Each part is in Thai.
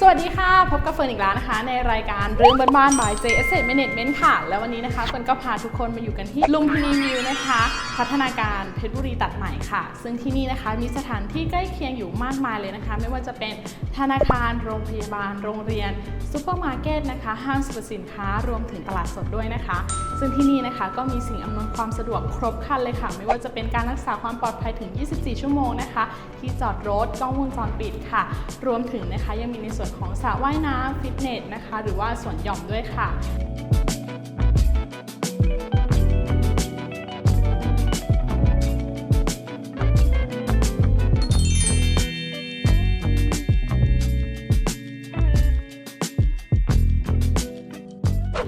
สวัสดีค่ะ พบกับเฟิร์นอีกแล้วนะคะ ในรายการเรื่องบ้านๆ by J Asset Management ค่ะ แล้ววันนี้นะคะเฟิร์นก็พาทุกคนมาอยู่กันที่ลุมพินีวิวนะคะ พัฒนาการเพชรบุรีตัดใหม่ค่ะ ซึ่งที่นี่นะคะมีสถานที่ใกล้เคียงอยู่มากมายเลยนะคะ ไม่ว่าจะเป็นธนาคาร โรงพยาบาล โรงเรียนซูเปอร์มาร์เก็ตนะคะ ห้างสรรพสินค้ารวมถึงตลาดสดด้วยนะคะ ซึ่งที่นี่นะคะก็มีสิ่งอำนวยความสะดวกครบครันเลยค่ะ ไม่ว่าจะเป็นการรักษาความปลอดภัยถึง 24 ชั่วโมงนะคะ ที่จอดรถกล้องวงจรปิดค่ะ รวมถึงนะคะยังมีในส่วนของสระว่ายน้ำฟิตเนสนะคะ หรือว่าสวนหย่อมด้วยค่ะ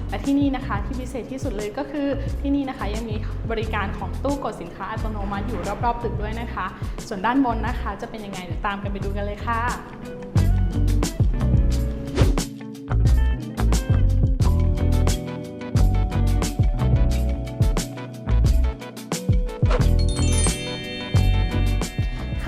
และที่นี่นะคะที่พิเศษที่สุดเลยก็คือที่นี่นะคะยังมีบริการของตู้กดสินค้าอัตโนมัติอยู่รอบๆตึกด้วยนะคะ ส่วนด้านบนนะคะ จะเป็นยังไงเดี๋ยวตามกันไปดูกันเลยค่ะ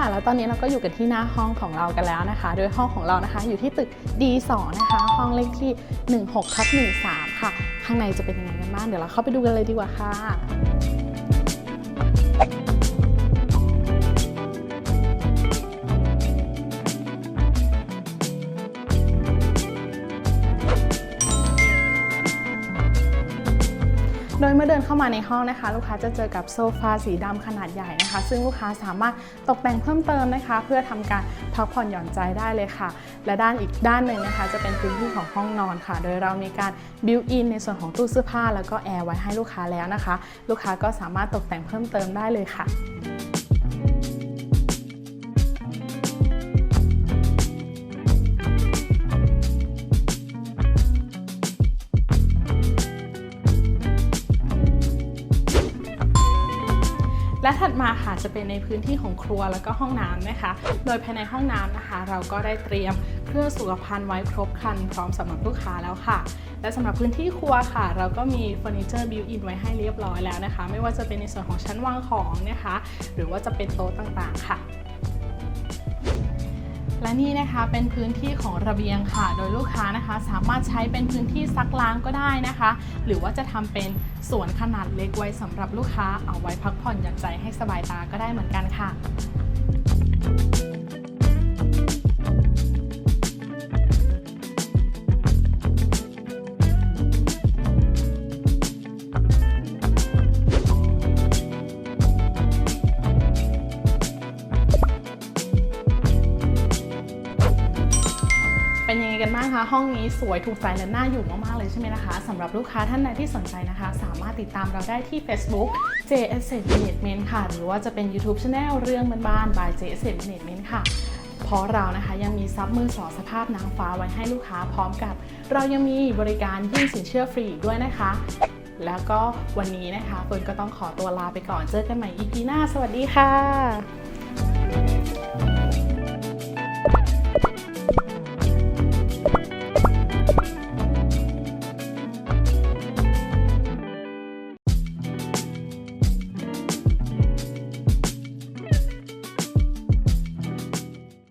ค่ะ แล้วตอนนี้เราก็อยู่กันที่หน้าห้องของเรากันแล้วนะคะ โดยห้องของเรานะคะ อยู่ที่ตึก D2 นะคะ ห้องเลขที่ 16ทับ13 ค่ะ ข้างในจะเป็นยังไงกันบ้าง เดี๋ยวเราเข้าไปดูกันเลยดีกว่าค่ะ ดยเมื่อเดินเข้ามาในห้องนะคะ ลูกค้าจะเจอกับโซฟาสีดำขนาดใหญ่นะคะ ซึ่งลูกค้าสามารถตกแต่งเพิ่มเติมนะคะ เพื่อทำการพักผ่อนหย่อนใจได้เลยค่ะ และด้านอีกด้านหนึ่งนะคะ จะเป็นพื้นที่ของห้องนอนค่ะ โดยเรามีการบิวอินในส่วนของตู้เสื้อผ้าแล้วก็แอร์ไว้ให้ลูกค้าแล้วนะคะ ลูกค้าก็สามารถตกแต่งเพิ่มเติมได้เลยค่ะ และถัดมาค่ะจะเป็นในพื้นที่ของครัวแล้วก็ห้องน้ำนะคะ โดยภายในห้องน้ำนะคะ เราก็ได้เตรียมเครื่องสุขภัณฑ์ไว้ครบครันพร้อมสำหรับลูกค้าแล้วค่ะ และสำหรับพื้นที่ครัวค่ะ เราก็มีเฟอร์นิเจอร์บิวอินไว้ให้เรียบร้อยแล้วนะคะ ไม่ว่าจะเป็นในส่วนของชั้นวางของนะคะ หรือว่าจะเป็นโต๊ะต่างๆ ค่ะและ นี่นะคะเป็นพื้นที่ของระเบียงค่ะ โดยลูกค้านะคะ สามารถใช้เป็นพื้นที่ซักล้างก็ได้นะคะ หรือว่าจะทำเป็นสวนขนาดเล็กไว้สำหรับลูกค้าเอาไว้พักผ่อนหย่อนใจให้สบายตาก็ได้เหมือนกันค่ะ กันบ้างคะ ห้องนี้สวยถูกใจและน่าอยู่มากๆเลยใช่ไหมนะคะสำหรับลูกค้าท่านใดที่สนใจนะคะ สามารถติดตามเราได้ที่ Facebook J Asset Management ค่ะ หรือว่าจะเป็น YouTube Channel เรื่องบ้านๆ by J Asset Management ค่ะเพราะเรานะคะยังมีซับมือสอสภาพนางฟ้าไว้ให้ลูกค้าพร้อมกับ เรายังมีบริการยื่นสินเชื่อฟรีด้วยนะคะ แล้วก็วันนี้นะคะเฟิร์นก็ต้องขอตัวลาไปก่อนเจอกันใหม่ EP หน้า สวัสดีค่ะ